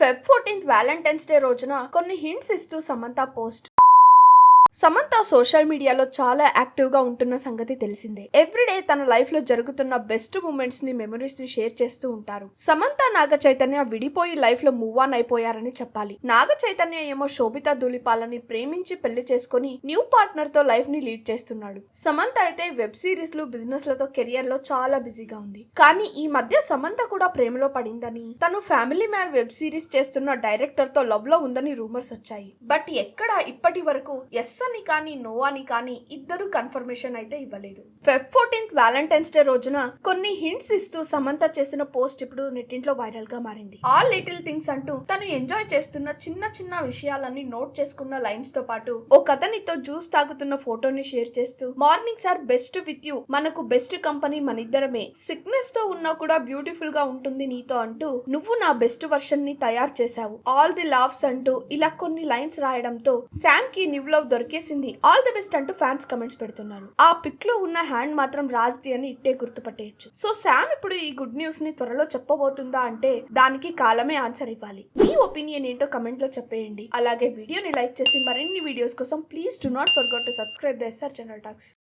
Feb fourteenth Valentine's day రోజున కొన్ని hints ఇస్తూ సమంత పోస్ట్. సమంత సోషల్ మీడియాలో చాలా యాక్టివ్గా ఉంటున్న సంగతి తెలిసిందే. ఎవ్రీడే తన లైఫ్లో జరుగుతున్న బెస్ట్ మూమెంట్స్ని మెమరీస్ని షేర్ చేస్తూ ఉంటారు. సమంత నాగ చైతన్య విడిపోయి లైఫ్లో మూవ్ ఆన్ అయిపోయారని చెప్పాలి. నాగ చైతన్య ఏమో శోభిత దులిపాలని ప్రేమించి పెళ్ళి చేసుకుని న్యూ పార్ట్నర్తో లైఫ్ని లీడ్ చేస్తున్నాడు. సమంత అయితే వెబ్ సిరీస్లు బిజినెస్లతో కెరియర్లో చాలా బిజీగా ఉంది. కానీ ఈ మధ్య సమంత కూడా ప్రేమలో పడిందని తను ఫ్యామిలీ మ్యాన్ వెబ్ సిరీస్ చేస్తున్న డైరెక్టర్తో లవ్లో ఉందని రూమర్స్ వచ్చాయి. బట్ ఎక్కడ ఇప్పటి వరకు ఎస్ అని కానీ నో అని కానీ ఇద్దరు కన్ఫర్మేషన్ అయితే ఇవ్వలేదు. ఫెబ్ ఫోర్టీన్త్ వ్యాలంటైన్స్ డే రోజున కొన్ని హింట్స్ ఇస్తూ సమంత చేసిన పోస్ట్ ఇప్పుడు నెట్టింట్లో వైరల్గా మారింది. ఆల్ లిటిల్ థింగ్స్ అంటూ తను ఎంజాయ్ చేస్తున్న చిన్న చిన్న విషయాలన్నీ నోట్ చేసుకున్న లైన్స్తో పాటు ఓ కథనితో జ్యూస్ తాగుతున్న ఫోటోని షేర్ చేస్తూ morning sir best with you మనకు బెస్ట్ కంపెనీ మనిద్దరమే. సిక్నెస్తో ఉన్నా కూడా బ్యూటిఫుల్గా ఉంటుంది నీతో అంటూ నువ్వు నా బెస్ట్ వర్షన్ని తయారు చేశావు. ఆల్ ది లవ్స్ అంటూ ఇలా కొన్ని లైన్స్ రాయడంతో శామ్కి న్యూ లవ్ దొరికేసింది. ఆల్ ది బెస్ట్ అంటూ ఫ్యాన్స్ కమెంట్స్ పెడుతున్నారు. ఆ పిక్లో ఉన్న హ్యాండ్ మాత్రం రాజ్ది అని ఇట్టే గుర్తుపట్టేయచ్చు. సో శామ్ ఇప్పుడు ఈ గుడ్ న్యూస్ని త్వరలో చెప్పబోతుందా అంటే దానికి కాలమే ఆన్సర్ ఇవ్వాలి. మీ ఒపీనియన్ ఏంటో కమెంట్లో చెప్పేయండి. అలాగే వీడియోని లైక్ చేసి మరిన్ని వీడియోస్ కోసం please do not forget to subscribe the SR channel talks.